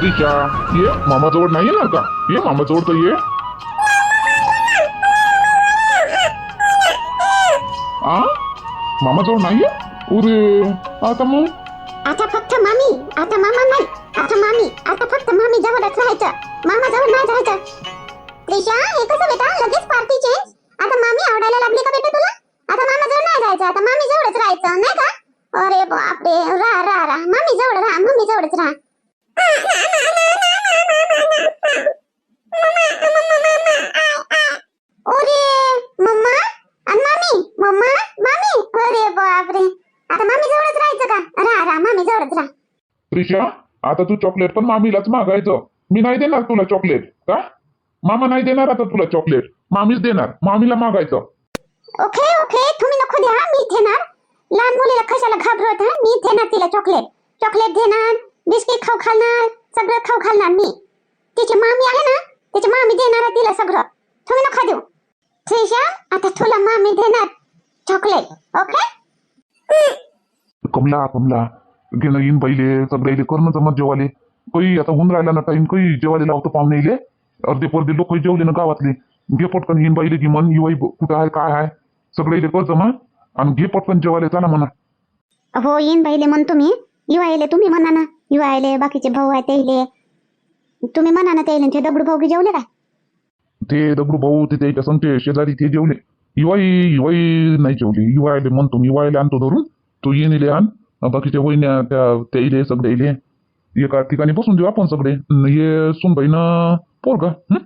त्रिशा ये मामाजवळ नाही येणार का ये मामाजवळ तर ये. आ? मामाजवळ नाही उरे आता मग? आता फक्त मामी आता मामा नाही आता मामी आता फक्त मामी जवळच राहायचं. मामा जवळ नाही जायचं. त्रिशा हे कसं बेटा? लगेच पार्टी चेंज आता मामी आवडायला लागली का बेटा तुला? आता मामा जवळ नाही जायचं आता मामी जवळच राहायचं नाही का? अरे बापरे रा रा रा. मामी जवळ राहा मम्मी मामी जवळच राहा. त्रिशा आता तू चॉकलेट पण मामीलाच मागायचं. मी नाही देणार तुला चॉकलेट का? मामा नाही देणार आता तुला चॉकलेट मामीच देणार मामीला मागायचं. ओके ओके तुम्ही नको द्या मी देणार. लहान मुलीला कशाला घाबरवत? मी देणार तिला चॉकलेट चॉकलेट देणार. बिस्किट खाऊ घालणार सगळं खाऊ घालणार मी. तिची मामी आहे ना तिची मामी देणार आहे तिला सगळं. तुम्ही नका देऊ. त्रिशा आता तुला मामी देणार चॉकलेट ओके कमला कमला घेणं येईन पहिले सगळे करणं जमत जेवाले. काही आता होऊन राहिला ना टाइम काही जेवायला लावतो पाहुणे इले. अर्धे पर्धे लोक जेवले ना गावातले. घे पटकन येईन पहिले की मन युवाई कुठं आहे काय आहे सगळे इले कर जमा आणि घे पटकन जेवायला चला म्हणा. हो येईन बाईले म्हणतो मी युवायले तुम्ही म्हणा ना. युवायले बाकीचे भाऊ आहेत त्याइले. तुम्ही म्हणा ना त्याइले ते दगडू भाऊ की जेवले काय? ते दगडू भाऊ ते त्याच्या संगते शेजारी ते जेवले. युवाई युवाई नाही जेवले. युवायले म्हणतो मी युवायला आणतो धरून. तू येईन इले आण. बाकीच्या वहिन्या त्या त्या इले सगळे इले एका ठिकाणी बसून देऊ आपण सगळे. न ये सुनबाईनं पोरगा. हं?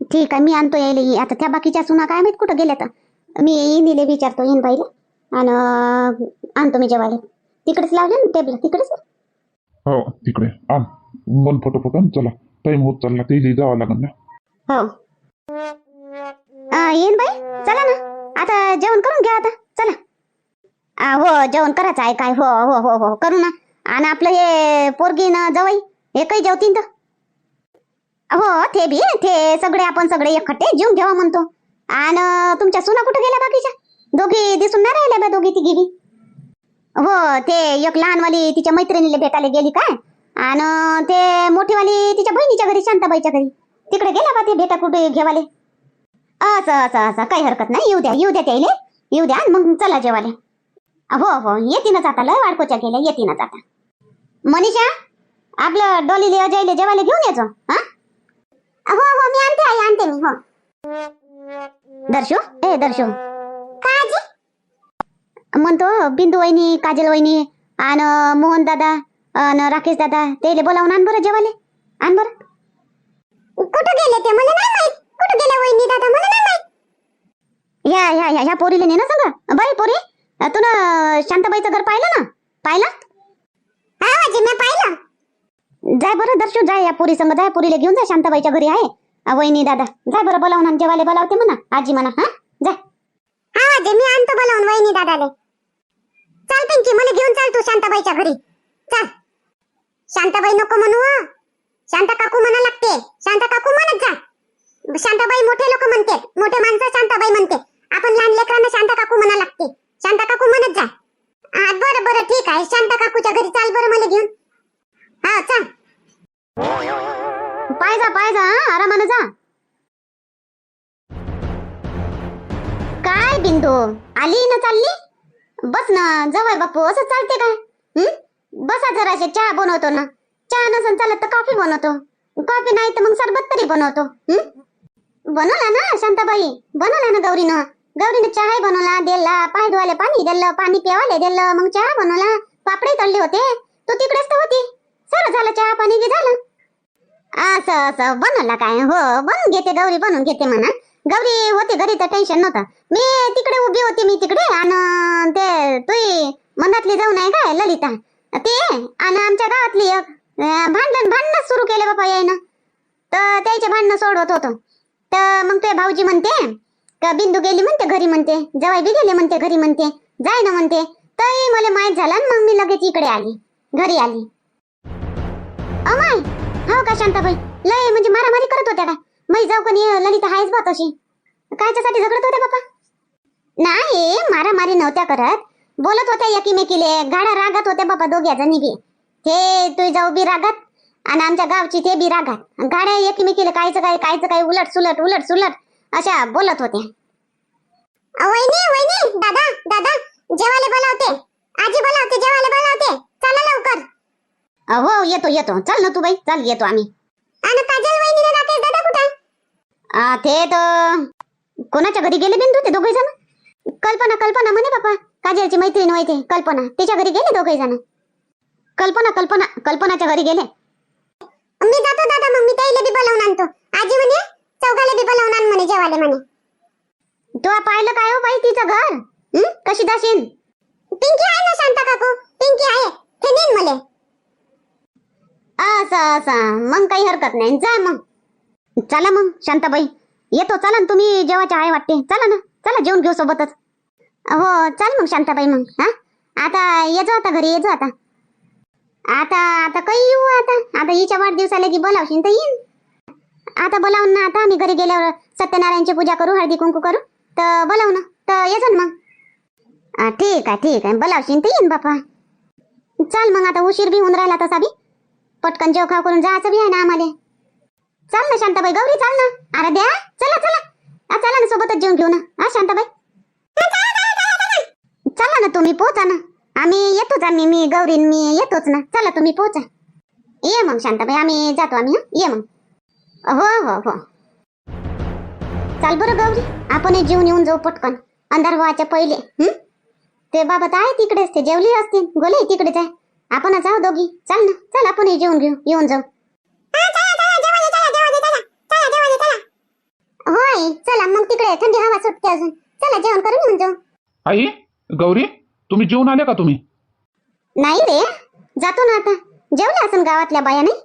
ठीक आहे मी आणतो यायले. आता त्या बाकीच्या सुना काय माहीत कुठं गेल्या तर मी येईन विचारतो येईन बाईले आणि आणतो मी जेवायला. तिकडेच लावले ना टेबल तिकडेच? हो तिकडे. आ मन फटोफट चला. टाइम होत चालला ते जावं लागेल ना. हो. अं, येईन बाई. चला ना. आता जेवण करून घ्या आता. चला. अं, हो जेवण करायचं आहे काय? हो हो हो हो. करू ना. आणि आपलं हे पोरगी ना जवळ हे काही जेवतीन तर? हो ते बी ते सगळे आपण सगळे एकखट्टे जेवून घेवा म्हणतो. आणि तुमच्या सुना कुठे गेल्या बाकीच्या? दोघी दिसून नाही राहिल्या बा दोघी तिघी बी? हो ते एक लहानवाली तिच्या मैत्रिणीला भेटायला गेली काय? आणि ते मोठीवाली तिच्या बहिणीच्या घरी शांताबाईच्या घरी. तिकडे गेला बा ते भेटा कुठे घेवाले? असं असं असं. काही हरकत नाही. येऊ द्या येऊ द्या त्याइले येऊ द्या मग चला जेवाले हो हो. येतीनच आता. लय वाडकोच्या गेल्या. येतीनच आता. मनीषा आपलं डोलीले अजयले जेवायला घेऊन यायचो हा? हो हो. मी आणते आई. आणते मी. हो. दर्शू? ए दर्शू. म्हणतो बिंदू वहिनी काजल वहिनी आणि मोहन दादा आणि राकेश दादा ते बोलावून आण बरं जेवाले आण बरं. कुठं गेले ते? मला नाही माहीत. कुठं गेले वहिनी दादा? मला नाही माहीत. ह्या ह्या ह्या ह्या पोरीले ने ना सांगा. बाई पोरी तू ना शांताबाईचं घर पाहिलं ना? पाहिलं? हा आजी मी पाहिलं. जाय बरं दर्शू जाय या पोरी संग. जाय पोरीला घेऊन जा शांताबाईच्या घरी आहे. वहिनी दादा. जाय बरं बोलावून आण जेवायला बोलावते म्हणा. आजी म्हणा हा? जाय हा आजी मी आणतो बोलावून वहिनी दादाले. चाल पिंकी मला घेऊन चाल तू शांताबाईच्या घरी. चल. शांताबाई नको म्हणू शांता काकू म्हणा लागते. शांता काकू म्हणत जा. शांताबाई मोठे लोक म्हणते. मोठे माणसं शांताबाई म्हणते. आपण लहान लेकरांना शांता काकू म्हणा लागते. शांता काकू म्हणत जा. हा, बरं बरं ठीक आहे. शांता काकूच्या घरी चाल बरं मला घेऊन. हा चल. पाय जा पाय जा हं, आरामानं जा. काय बिंदू? आली ना चालली? बस ना जवळ बापू असं चालते काय? हं? बसा जराशे चहा बनवतो ना. चहा नसेल चालत तर कॉफी बनवतो. कॉफी नाही तर मग सरबत तरी बनवतो. हं? बनवला ना शांताबाई? बनवला ना गौरीनं. गौरीनं चहा बनवला दिला पाय धुवाले पाणी दिलं पाणी पिवाले दिलं मग चहा बनवला. पापडे तळले होते. तू तिकडेच तर होती. सर झालं चहा पाणी की झालं. असं असं बनवला काय? हो बनवून घेते गौरी बनवून घेते म्हणा. गौरी होती घरी तर टेन्शन नव्हतं. मी तिकडे उभी होती मी तिकडे आणि ते तुई मनातली जाऊन आहे काय ललिता? ते आणि आमच्या गावातली एक भांडण भांडण सुरू केले बापा यायनं. तर त्याचे भांडणं सोडवत होतो. तर मग ते भाऊजी म्हणते का बिंदू गेली म्हणते घरी म्हणते जवाई बी गेले म्हणते घरी म्हणते जाय ना म्हणते. तरी मला माहीत झालं मग मी लगेच इकडे आली घरी आली. अमाय हो का शांताबाई? लय म्हणजे मारामारी करत होत्या काय? मै जाऊ कोणी ललिता हायच बा तशी. कायच्यासाठी झगडत होत्या बापा? नाही मारामारी नव्हत्या करत. बोलत होत्या एकीमेकीले गाड्या रागात होत्या बाबा दोघ्या जणी बी. ते तू जाऊ बी रागात आणि आमच्या गावची ते बी रागात. गाड्या एकमेकीला कायचं काय कायचं काय उलट सुलट उलट सुलट अशा बोलत होत्या. वहिनी वहिनी दादा दादा जेवायला बोलावते. आजी बोलावते जेवायला बोलावते. चला लवकर. हो येतो येतो. चल ना तू बाई चल येतो आम्ही. आणि काजल राकेश दादा आ, ते तर कोणाच्या घरी गेले बिंदू ते दोघे जण? कल्पना कल्पना म्हणे बापा. काजलची मैत्रीण होते कल्पना. तिच्या घरी गेले दोघे जण? कल्पना कल्पना कल्पनाच्या घरी गेले? मी जातो दादा मग मी त्याला बी बोलावून आणतो. आजी म्हणे चौघाला बी बोलावून आण म्हणे जेवायला म्हणे. तू पाहिलं काय हो बाई तिचं घर? हं? कशी जाशील पिंकी आहे ना शांता काकू? पिंकी आहे. ते नेन मले. असं असं. मग काही हरकत नाही. जा मग. चला मग शांताबाई. येतो चला ना तुम्ही जेवायच्या आहे वाटते. चला ना चला जेवण घेऊ सोबतच. हो चल मग शांताबाई मग हा? आता ये जो आता घरी ये जो आता. आता आता काही येऊ आता? आता हिच्या वाढदिवसाला की बोलावशील तर येईन. आता बोलावून ना आता आम्ही घरी गेल्यावर सत्यनारायणची पूजा करू हळदी कुंकू करू. तर बोलावू ना तर ये ना मग. ठीक आहे ठीक आहे. बोलावशील तर येईन बापा. चल मग आता उशीर बी होऊन राहिला तसा बी. पटकन जेव खाव करून जायचं बी आहे ना आम्हाला. चाल ना शांताबाई गौरी चाल ना. अरे चला चला. चला ना सोबतच जेवण घेऊ ना. हा शांताबाई. चला ना तुम्ही पोहोचा ना. आम्ही येतोच आम्ही मी गौरी मी येतोच ना. चला तुम्ही पोहोचा. ये मग शांताबाई आम्ही जातो आम्ही हं? ये मग. हो हो हो. चाल बरं गौरी. आपण जेवून येऊन जाऊ पटकन. अंधार व्हायच्या पहिले हं? ते बाबा तर आहे तिकडेच ते जेवली असतील. गोले तिकडेच आहे. आपण जाऊ दोघी. चल ना चल आपण जेवून घेऊ येऊन जाऊ. होय चला मग तिकडे थंडी हवा सुटते अजून. चला जेवण करून येऊन जाऊ. आई गौरी तुम्ही जेवून आले का तुम्ही? नाही रे जातो ना आता. जेवल्या असन गावातल्या बाया नाही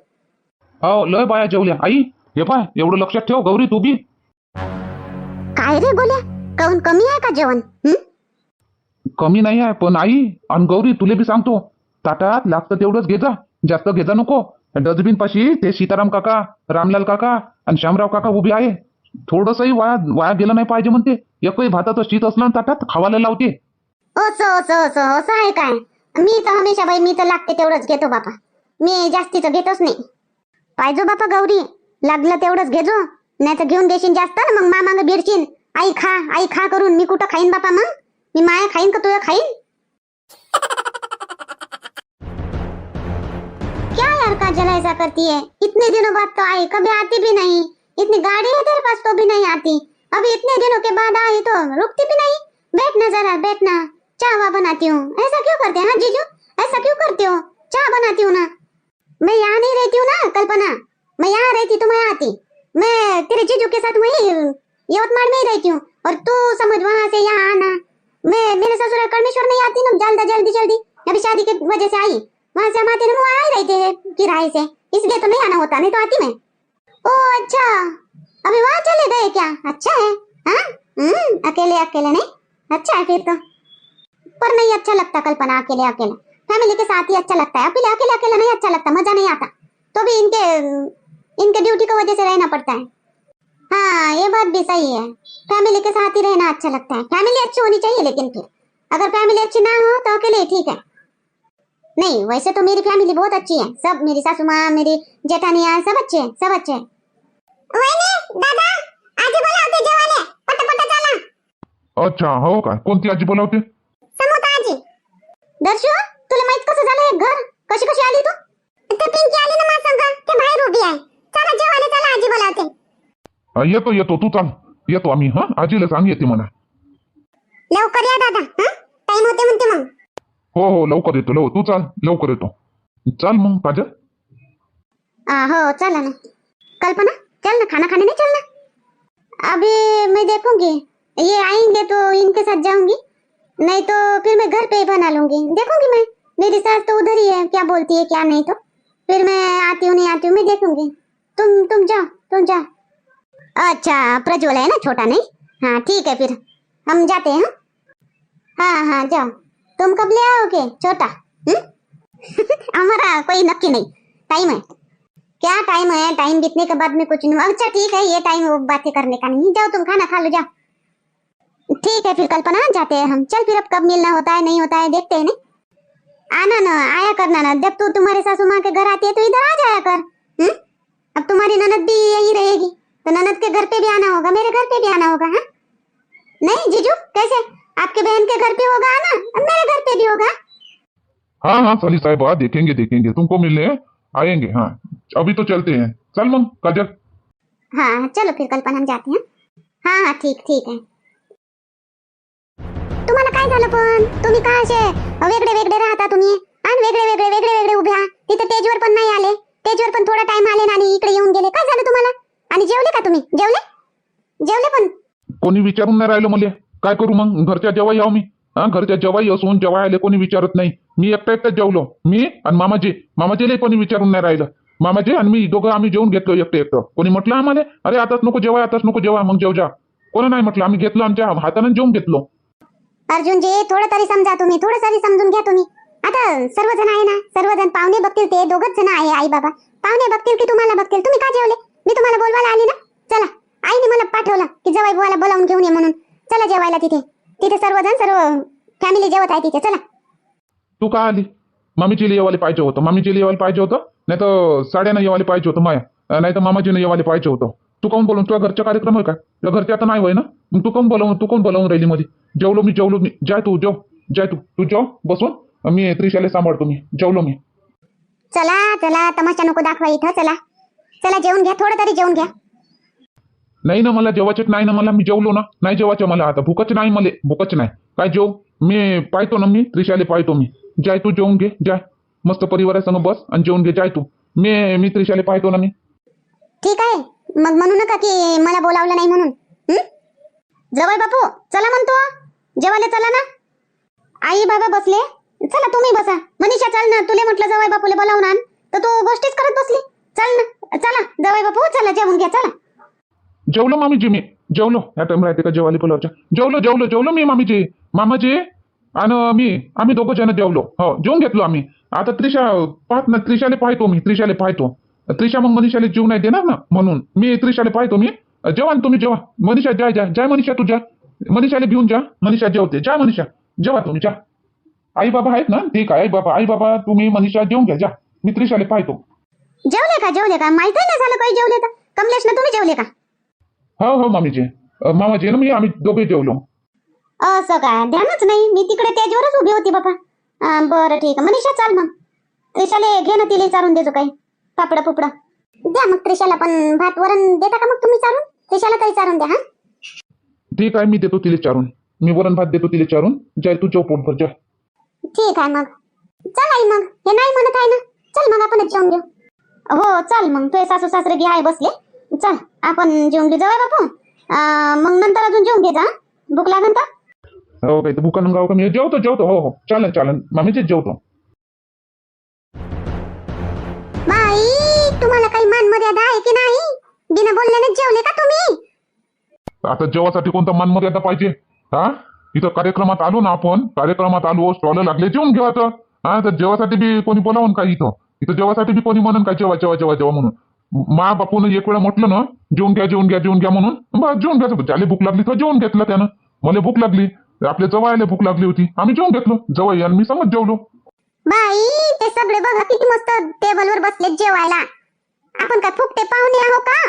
हो लय बाया जेवल्या. आई हे पाय एवढं लक्षात ठेव गौरी तू बी. काय रे गोल्या? काऊन कमी आहे का जेवण? हं? कमी नाही आहे पण आई आणि गौरी तुले बी सांगतो. ताटात लागतं तेवढंच घे जा जास्त घे जा नको. डस्टबिन पाशी ते सीताराम काका रामलाल काका आणि श्यामराव काका उभे आहे. थोडसही वाया वाया गेलं नाही पाहिजे म्हणते. एकही भाताचं शीत असलं ना ताटात खावायला लावते. असं असं असं असं आहे काय? मी तर हमेशा बाई मी तर लागते तेवढंच घेतो बापा. मी जास्तीचं घेतोच नाही. पाहिजो बापा गौरी लागलं तेवढंच घेजो. नाही तर घेऊन देशील जास्त ना मग मामांग बिरशील आई खा आई खा करून. मी कुठं खाईन बापा मग? मी माया खाईन का तुझ्या खाईन? क्या यार का ऐसा करती है इतने दिनों बाद तो आई कभी आती भी नहीं. इतनी गाड़ी है तेरे पास तो भी नहीं आती। अभी इतने दिनों के बाद आई तो रुकती भी नहीं। बैठना जरा बैठना चाय वा बनाती हूँ। ऐसा क्यों करते हैं हाँ जीजू? ऐसा क्यों करते हो? चाय बनाती हूँ ना। मैं यहाँ नहीं रहती हूँ ना, कल्पना। मैं यहाँ रहती तो मैं आती। मैं तेरे जीजू के साथ वही यवतमाल में ही रहती हूँ। और तू समझ वहाँ से यहाँ आना। मैं, मेरे ससुर कर्मेश्वर नहीं आती ना, जल्दी जल्दी जल्दी। अभी शादी की वजह से आई। वहाँ से हम आते ना वो आ ही रहते हैं, किराए से। इसलिए तो नहीं आना होता, नहीं तो आती मैं। ओ अच्छा। अभी वहाँ चले गए क्या? अच्छा है हाँ? हम्म अकेले अकेले नहीं? अच्छा है फिर तो। पर नहीं अच्छा लगता कल्पना, अकेले अकेले। फैमिली के साथ ही अच्छा लगता है। अकेले अकेले अकेले नहीं अच्छा लगता, मज़ा नहीं आता। तो भी इनके इनके ड्यूटी की वजह से रहना पड़ता है। हाँ ये बात भी सही है। फैमिली के साथ ही रहना अच्छा लगता है। फैमिली अच्छी होनी चाहिए लेकिन फिर। अगर फैमिली अच्छी ना हो तो अकेले ठीक है। नहीं, वैसे तो मेरी फैमिली बहुत अच्छी है। सब, मेरी सासू माँ, मेरी जेठानिया, सब अच्छे हैं, सब अच्छे हैं। अच्छा हो का? कोणती आजी बोलावते? समोता आजी. दर्शू तुला माहीत कसं झालं हे घर? कशी कशी आली तू? ते पिंकी आली ना माझ्या संग. ते बाहेर उभी आहे. चला जेवायला चला आजी बोलावते. अ, येतो येतो. तू चाल. येतो आम्ही हा? आजीला सांग येते मला लवकर या दादा हा? टाइम होते म्हणते मग. हो हो लवकर येतो लव तू चाल लवकर येतो. चाल मग काजल आ, हो चला ना. कल्पना? चल ना, खाना खाने नहीं चलना? अभी मैं देखूँगी। ये आएँगे तो इनके साथ जाऊँगी। नहीं तो फिर मैं घर पे ही बना लूँगी। देखूँगी मैं। मेरी सास तो उधर ही है। क्या बोलती है, क्या नहीं तो। फिर मैं आती हूँ, नहीं आती हूँ, मैं देखूँगी। तुम तुम जाओ तुम जाओ। अच्छा प्रज्वल है ना, छोटा नहीं? हाँ ठीक है फिर। हम जाते हैं हाँ? हाँ हाँ जाओ। तुम कब ले आओगे, छोटा? हम्म? हमारा कोई नक्की नहीं। टाइम है। क्या टाइम है? टाइम बीतने के बाद में कुछ नहीं अच्छा ठीक है, ये टाइम वो बातें करने का नहीं। जाओ तुम, खाना खा लो, जाओ। ठीक है, फिर कल्पना, जाते हैं हम। चल, फिर अब कब मिलना होता है, नहीं होता है, देखते हैं, नहीं? आना ना, आया करना ना जब तू तुम्हारे सासू माँ के घर आती है तो इधर आ जाया कर। तुम्हारी ननद भी यही रहेगी। तो ननद के घर पे भी आना होगा, मेरे घर पे भी आना होगा हाँ? नहीं, जीजू, कैसे? आपके बहन के घर पे होगा आना मेरे घर पे भी होगा। हाँ हाँ साली साहिबा देखेंगे देखेंगे। तुमको मिलने आएंगे हाँ। अभी तो चलते हैं। चल मग काजल। हाँ चलो फिर कल्पना हम जाते हैं। हाँ हाँ ठीक ठीक आहे तुम्हाला काय झालं पण? तुम्ही का असे वेगळे वेगळे राहता तुम्ही? आणि वेगळे वेगळे वेगळे वेगळे उभे आहात तिथे स्टेजवर पण नाही आले. स्टेजवर पण थोडा टाइम आले ना आणि इकडे येऊन गेले. काय झालं तुम्हाला? आणि जेवले का तुम्ही? जेवले? जेवले पण? कोणी विचारून नाही राहिलं मला. काय करू मग? घरच्या जेव्हा याव मी. हा घरच्या जेव्हाही असून जेव्हा आले कोणी विचारत नाही. मी एकटा एकटा जेवलो. मी आणि मामाजी. मामाजीला कोणी विचारून नाही राहिलं. मामाजी आणि मी दोघं आम्ही जेवून घेतलो एकटं एकटं. कोणी म्हटलं आम्हाला अरे आताच नको जेव्हा आताच नको जेवा मग जेव जा. कोणा नाही म्हटलं. आम्ही घेतलो आमच्या हाताने जेवून घेतलो. अर्जुनजी थोडं तरी समजा तुम्ही. थोडं तरी समजून घ्या तुम्ही. आता सर्वजण आहे ना? सर्वजण पाहुणे बघतील ते. दोघच जण आहे आई बाबा पाहुणे बघतील की तुम्हाला बघतील. तुम्ही का जेवले? मी तुम्हाला बोलवायला आली ना? चला. आईने मला पाठवलं की जवाई बुवाला बोलावून घेऊन ये म्हणून. चला जेवायला तिथे. तिथे सर्वजण सर्व फॅमिली जेवत आहे तिथे चला. तू का आली? मामीची येवाले पाहिजे होतं. मामीची येवाले पाहिजे होतं? नाही तर साड्यानं येवाले पाहिजे होतं माया. नाही तर मामाजीनं येवाले पाहिजे होतं. तू काऊन बोलून तुझ्या घरचा कार्यक्रम आहे का? घरचे आता नाही होय ना? मग तू काऊन बोलावून तू कोण बोलावून राहिली मध्ये जेवलो मी जेवलो मी. जाय तू जेव. जाय तू. तू जेव बसून. मी त्रिशाला सांभाळतो मी. जेवलो मी. चला चला. तमाशा नको दाखवा इथं चला. चला जेवून घ्या. थोडं तरी जेवून घ्या. नाही ना मला जेवायचे नाही ना मला मी जेवलो ना. नाही जेवायचं मला आता. भूकच नाही मला. भूकच नाही. काय जेव मी पाहतो ना मी त्रिशाले पाहतो मी. जाय तू जेवून घे जाय. मस्त परिवारासंग बस आणि जेवून घे जाय तू. मी मी त्रिशाले पाहतो ना मी. ठीक आहे. मग म्हणू नका की मला बोलावलं नाही म्हणून. जवळ बापू चला म्हणतो. जेवायला चला ना. आई बाबा बसले. चला तुम्ही बसा. मनीषा चल ना. तुले म्हटलं जवळ बापूले बोलावून आण. तर तू गोष्टीच करत बसली. चल ना. चला. जवळ बापू चला. जेवून घ्या. चला. जेवलो मामीजी मी. जेवलो. या टाइम राहते का जेवाली पुलावच्या जेवलो जेवलो जेवलो मी मामीजी. मामाजी आणि मी आम्ही दोघं जण जेवलो. हो जेवून घेतलो आम्ही. आता त्रिशा पाहत ना त्रिशाले पाहतो मी त्रिशाले पाहतो. त्रिशा मग मनीषाले जीव नाही देणार ना म्हणून. मी त्रिशाले पाहतो मी. जेवा तुम्ही जेवा. मनीषा जाय जाय जाय मनीषा तू जा. मनीषाला घेऊन जा. मनीषा जेवते. जा मनीषा. जेवा तुम्ही जा. आई बाबा आहेत ना? ठीक आहे. आई बाबा आई बाबा तुम्ही मनीषा जेवून घ्या. जा. मी त्रिशाले पाहतो. जेवले का जेवले का? माहिती नाही झालं काही जेवले का कमलेश ना तुम्ही जेवले का? हो हो मामीजी. अं, मामाजी ना मी आम्ही दोघे जेवलो. असं काय ध्यानच नाही. मी तिकडे त्याच्यावरच उभी होती बाबा अं, बरं ठीक आहे. मनीषा चाल मग. त्रिशाले घे ना तिला चारून देतो काही. पापड पुपड. द्या मग त्रिशाला पण भात वरण देता का मग तुम्ही चारून? त्रिशाला तरी चारून द्या हा? ठीक आहे मी देतो तिला चारून. मी वरण भात देतो तिला चारून. जाय तू जेव पोटभर जा. ठीक आहे मग. चल आई मग. हे नाही म्हणत आहे ना? चल मग आपणच जेवून घेऊ. हो चल मग. तुझे सासू सासरे बी आहे बसले. चल आपण जेवून घेऊ. जाऊ बापू मग नंतर अजून जेवून घे जा. हं? भूक लागन तर? हो काही तर भुकानं गाव का मी जेवतो जेवतो. हो हो. चालेल चालेल. मामीचीच जेवतो. बाई तुम्हाला काही मान मर्यादा आहे की नाही? बिना बोलल्याने जेवले का तुम्ही? आता जेवासाठी कोणता मान मर्यादा पाहिजे? हा? इथं कार्यक्रमात आलो ना आपण. कार्यक्रमात आलो स्टॉल लागले जेवून घेऊ आता. हा तर जेवासाठी बी कोणी बोलावून काय इथं? इथं जेवासाठी बी कोणी म्हणून काय जेवा जेवा जेवा जेवा म्हणून? मा बापून एक वेळा म्हटलं ना जेवून घ्या जेवून घ्या जेवून घ्या म्हणून बस जेवून घ्यायचं. ज्याला भूक लागली तर जेवून घेतलं त्यानं. मला भूक लागली आपल्या जवळ भूक लागली होती आम्ही जेवून घेतलो. जवळ आणि मी समज जेवलो. बाई ते सगळे बघा किती मस्त टेबलवर बसले जेवायला. आपण काय फुकटे पाहुणे आहो का?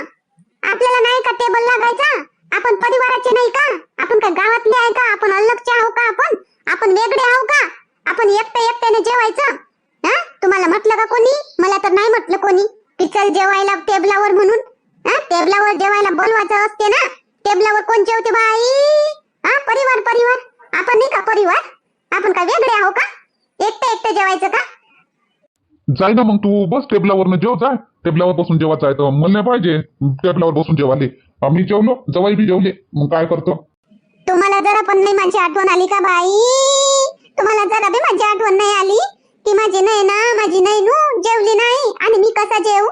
आपल्याला नाही का टेबल लागायचा? आपण परिवाराचे नाही का? आपण काय गावातले आहे का? आपण अलगचे आहो का आपण? आपण वेगळे आहो का? आपण एकटे एकट्याने जेवायचं. हा? तुम्हाला म्हटलं का कोणी? मला तर नाही म्हटलं कोणी. चल जेवायला टेबलावर म्हणून हा? टेबलावर जेवायला बोलवायचं असते ना? टेबलावर कोण जेवते बाई? हा? परिवार परिवार. आपण नाही का परिवार? आपण काय वेगळे आहो का? एकटे एकटे जेवायचं का? जाय ना मग तू बस टेबलावर जेव जाय. टेबलावर बसून जेवायचं आहे तर मला नाही पाहिजे. टेबलावर बसून जेवाले. आम्ही जेवलो जवाई बी जेवले. मग काय करतो? तुम्हाला जरा पण नाही माझी आठवण आली का बाई? तुम्हाला जरा बी माझी आठवण नाही आली? की माझी नाही ना माझी नाही नू जेवली नाही. आणि मी कसा जेवू?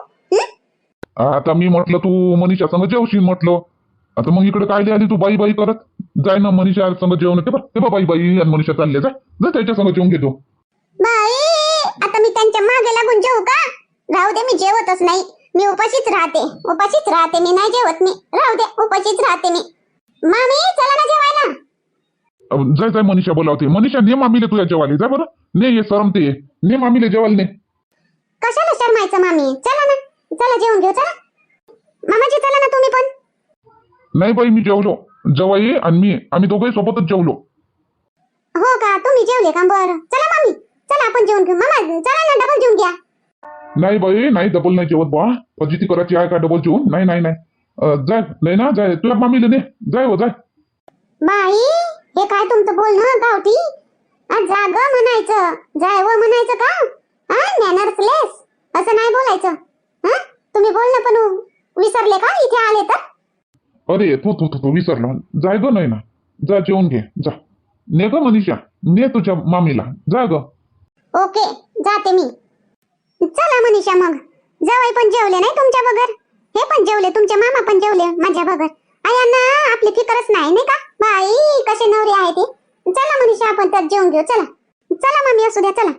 आता मी म्हटलं तू मनीषा संग जेवशील म्हटलं. आता मग इकडे काय आली तू? बाई बाई करत. जाय ना मनीषा संग जेवण ते बा ते बा बाई बाई आणि मनीषा चालले जाय जा त्याच्या संग जेवून घेतो. बाई आता मी त्यांच्या मागे लागून जेवू का? राहू दे मी जेवतच नाही. मी उपाशीच राहते. उपाशीच राहते मी नाही जेवत मी. राहू दे उपाशीच राहते मी. मामी चला ना जेवायला. जाय जाय मनीषा बोलावते. मनीषा ने मामीले तुझ्या जेवाले जा बरं. ने ये सरमते ने मामीले जेवायला ने. कशाला शरमायचं मामी? चला ना. चला जेवून घेऊ चला. मामाजी चला ना तुम्ही पण. नाही बाई मी जेवलो. जवाई आणि मी आम्ही दोघंही सोबतच जेवलो. हो का? तुम्ही जेवले का? बरं. चला मामी. चला आपण जेवण घेऊ. मामा चला ना डबल जेवून घ्या. नाही बाई नाही डबल नाही जेवत बा फजिती करायची आहे का डबल जेवून? नाही नाही नाही. जाय. नाही ना जाय. तुझ्या मामीला ने. जाय हो जाय. बाई हे काय तुमचं बोलणं गावठी? जाग म्हणायचं. जाय व म्हणायचं का? हा मॅनर्सलेस असं नाही बोलायचं. हा? तुम्ही बोलणं पण विसरले का? इथे आले तर? अरे तू तू तू तू विसरला. जाय ग नाही ना जा जेवून घे. जा. ने ग मनीषा. ने तुझ्या मामीला. जा ग. ओके. जाते मी. चला मनीषा मग. जावई पण जेवले नाही तुमच्या बगर? हे पण जेवले. तुमचे मामा पण जेवले माझ्या बगर. आयांना आपली फिकरच नाही नाही का? बाई कसे नवरे आहे ते. चला मनीषा आपण त्यात जेवून घेऊ. चला. चला मामी असू द्या. चला.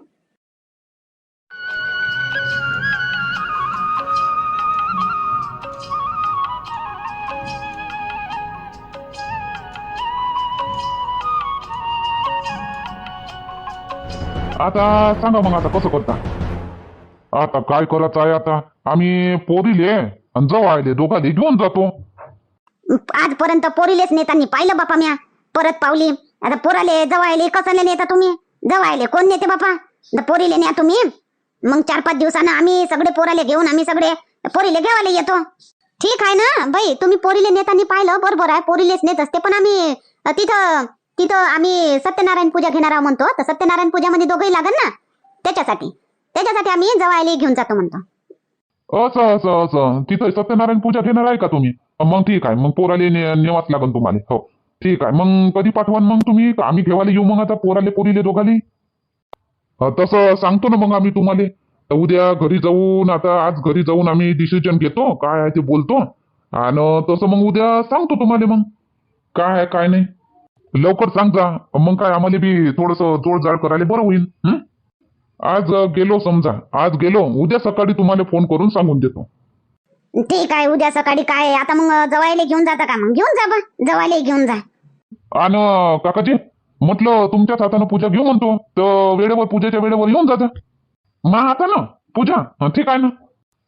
आता सांगा मग आता कसं करता? आता काय करायचं आहे आता? आम्ही पोरीले आणि जवायले दोघाले घेऊन जातो. आजपर्यंत पोरीलेच नेतानी पाहिलं बापा म्या. परत पावली. आता पोराले जवायले कसाले नेता तुम्ही? जवायले कोण नेते बापा? आता पोरीले न्या तुम्ही. मग चार पाच दिवसानं आम्ही सगळे पोराले घेऊन आम्ही सगळे पोरीले घेवायला येतो. ठीक आहे ना? बाई तुम्ही पोरीले नेतानी पाहिलं बरोबर आहे. पोरीलेच नेत असते पण आम्ही तिथं तिथं आम्ही सत्यनारायण पूजा घेणार आहोत म्हणतो. तर सत्यनारायण पूजामध्ये दोघंही लागन ना? त्याच्यासाठी. त्याच्यासाठी आम्ही जवायले घेऊन जातो म्हणतो. असं असं असं. तिथं सत्यनारायण पूजा घेणार आहे का तुम्ही? मग ठीक आहे. मग पोराले ने- नेवाच लागन तुम्हाला. हो. ठीक आहे. मग कधी पाठवान मग तुम्ही? आम्ही घेवायला येऊ मग आता पोराले पोरीले दोघाले? तसं सांगतो ना मग आम्ही तुम्हाला. तर उद्या घरी जाऊन आता आज घरी जाऊन आम्ही डिसिजन घेतो. काय आहे ते बोलतो. आणि तसं मग उद्या सांगतो तुम्हाला मग. काय आहे काय नाही. लवकर सांग जा मग काय आम्हाला बी थोडस जोडजाड करायला बरं होईल? आज गेलो समजा. आज गेलो. उद्या सकाळी तुम्हाला फोन करून सांगून देतो. ठीक आहे. उद्या सकाळी काय? आता मग जवायले घेऊन जाता का मग? घेऊन जा बा. जवायले घेऊन जा. आणि काकाजी म्हटलं तुमच्याच हातानं पूजा घेऊ म्हणतो. तर वेळेवर पूजेच्या वेळेवर येऊन जाता मा हातानं पूजा. हं, ठीक आहे ना?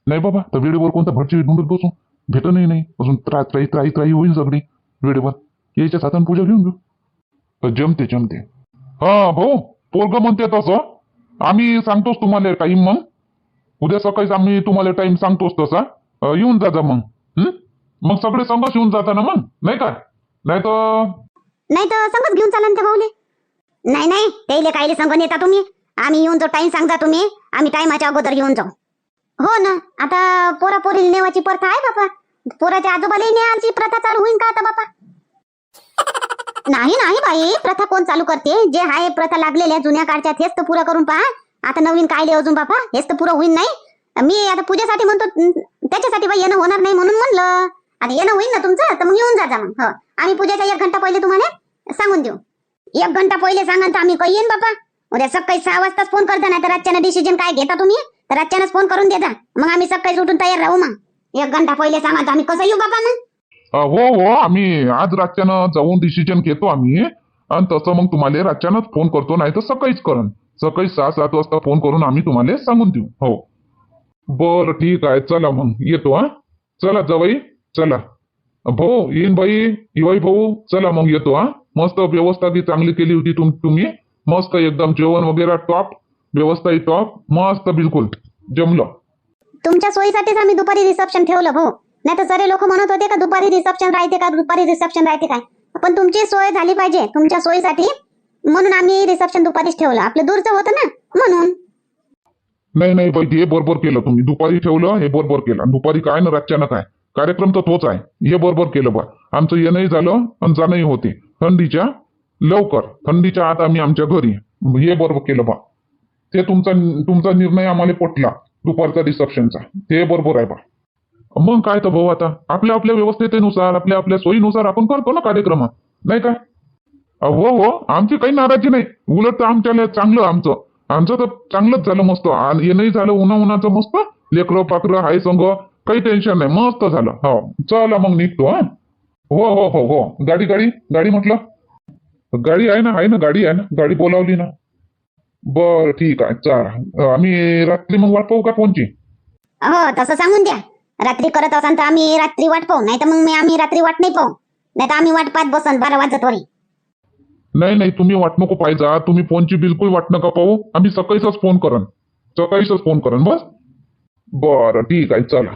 नाही बाबा तर वेळेवर कोणता भटची ढुंडत बसू. भेटणही नाही. अजून त्रास त्राई त्राई त्राई होईल सगळी. वेळेवर. याच्याच हातानं पूजा घेऊन घेऊ. जमते जमते. हा भाऊ पोरग म्हणते तसं. आम्ही सांगतोच तुम्हाला टाईम मग. उद्या सकाळीच आम्ही तुम्हाला टाइम सांगतोच तसा. येऊन जा जा मग. मग सगळे संघच येऊन जाता ना मग? नाही काय नाही तर नाही तर संघच घेऊन चालन ना त्या भाऊले. नाही नाही. त्याले कायले संघ नेता तुम्ही. आम्ही येऊन जो टाइम सांगता तुम्ही आम्ही टाइमाच्या अगोदर येऊन जाऊ. हो ना. आता पोरा पोरी नेवाची प्रथा आहे बापा. पोराच्या आजोबाला न्यायची प्रथा चालू होईन का आता बापा? नाही नाही बाई. प्रथा कोण चालू करते? जे आहे प्रथा लागलेल्या जुन्या काळच्या हेच तर पुरं करून पहा. आता नवीन कायले अजून बापा? हेच तर पुरं होईन नाही. मी आता पूजेसाठी म्हणतो त्याच्यासाठी बाई येणं होणार नाही म्हणून म्हणलं. आता येणं होईल ना तुमचं तर मग येऊन जा मग. हो. आम्ही पूजेचा एक घंटा पहिले तुम्हाला सांगून देऊ. एक घंटा पहिले सांगा तर आम्ही काही येईन बापा. उद्या सकाळी सहा वाजताच फोन करता नाही तर रातच्यानं डिसिजन काय घेता तुम्ही? तर रातच्यानंच फोन करून देता. मग आम्ही सकाळी उठून तयार राहू मग. एक घंटा पहिले सांगा तर आम्ही कसं येऊ बापा मग? हो हो आम्ही आज रातच्यानं जाऊन डिसिजन घेतो आम्ही. आणि तसं मग तुम्हाला रातच्यानंच फोन करतो नाही तर सकाळीच करण. सकाळी सहा सात वाजता फोन करून आम्ही तुम्हाला सांगून देऊ. हो. बरं ठीक आहे. चला मग. येतो हा. चला जवाई. चला. भाऊ येईन बाई. इवाई भाऊ चला मग येतो हा. मस्त व्यवस्था बी चांगली केली होती तुम तुम्ही. मस्त एकदम जेवण वगैरे टॉप व्यवस्था टॉप मस्त बिलकुल. जमलं. तुमच्या सोयीसाठीच आम्ही दुपारी रिसेप्शन ठेवलं भाऊ. नाही तर सरे लोक म्हणत होते का दुपारी रिसेप्शन राहते का दुपारी रिसेप्शन राहते काय? पण तुमची सोय झाली पाहिजे. तुमच्या सोयीसाठी म्हणून आम्ही रिसेप्शन दुपारीच ठेवलं. आपलं दूरचं होतं ना म्हणून. नाही नाही बाई हे बरोबर केलं तुम्ही. दुपारी ठेवलं हे बरोबर केलं. दुपारी काय ना रातच्यानं काय? कार्यक्रम तर तोच आहे. हे बरोबर केलं बा. आमचं येणंही झालं आणि जाणंही होते. थंडीच्या लवकर. थंडीच्या आत आम्ही आमच्या घरी. हे बरोबर केलं बा. ते तुमचा तुमचा निर्णय आम्हाला पटला. दुपारचा रिसेप्शनचा ते बरोबर आहे बा. मग काय तर भाऊ आता? आपल्या आपल्या व्यवस्थेनुसार आपल्या आपल्या सोयीनुसार आपण करतो ना कार्यक्रम नाही काय हो हो आमची काही नाराजी नाही. उलट तर आमच्याला चांगलं आमचं. आमचं तर चांगलंच झालं मस्त. आणि येणंही झालं उन्हा उन्हाचं मस्त. लेकरं पाकरं हाय संग काही टेन्शन नाही. मस्त झालं. हो. चला मग निघतो हा. हो हो हो हो. गाडी गाडी गाडी म्हटलं? गाडी आहे ना आहे ना गाडी आहे ना. गाडी बोलावली ना. बरं ठीक आहे. चला. आम्ही रात्री मग वाट पाहू का फोनची? हो तसं सांगून द्या. रात्री करत असाल तर आम्ही रात्री वाट पाहू. नाही तर मग मी आम्ही रात्री वाट नाही पाहू. नाही तर आम्ही वाट पाहत बसन बारा वाजत वरी. नाही नाही तुम्ही वाट नको पाहिजा तुम्ही फोनची बिलकुल वाट नका पाहू. आम्ही सकाळीच फोन करन सकाळीच फोन करन बस. बरं ठीक आहे चला.